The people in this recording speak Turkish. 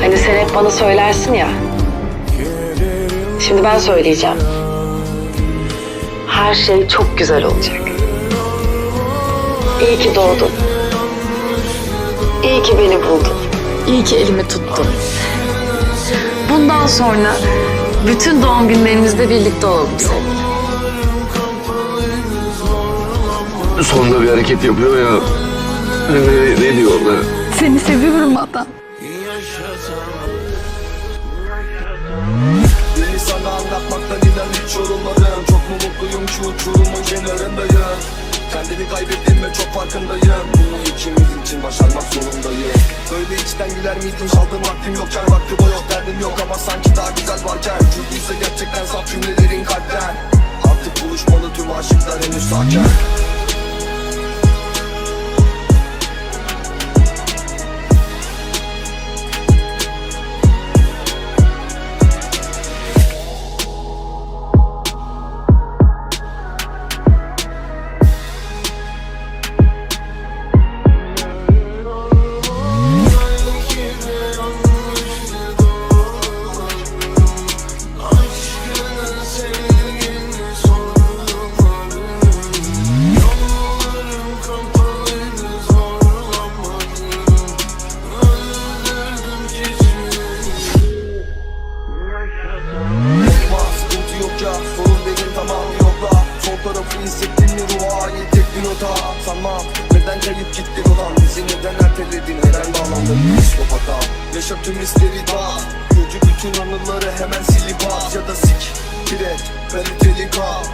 Hani sen hep bana söylersin ya. Şimdi ben söyleyeceğim. Her şey çok güzel olacak. İyi ki doğdun. İyi ki beni buldun. İyi ki elimi tuttun. Bundan sonra bütün doğum günlerimizde birlikte olalım sevgilim. Sonunda bir hareket yapıyor ya. Ne, ne diyor orada? Seni seviyorum adam. Beni sana anlatmaktan inan hiç yorulmadım Çok mu mutluyum şu uçurumun kenarındayım Kendimi kaybettim ve çok farkındayım Bunu ikimiz için başarmak zorundayım Böyle içten güler miydim çaldığım vaktim yokken Vakti o yok derdim yok ama sanki daha güzel varken Çünkü gerçekten saf cümlelerin kalpten Artık buluşmalı tüm aşıklar henüz sakin ya sorun benim tamam yok da Sol tarafı hissettin mi ruha ait tek bir nota. Sanmam neden kayıp gittin olan Bizi neden erteledin? Neden bağlandın? Psikopata. Yaşa tüm hisleri daha Gözü bütün anıları hemen silip at Ya da sik bir et kaliteli kal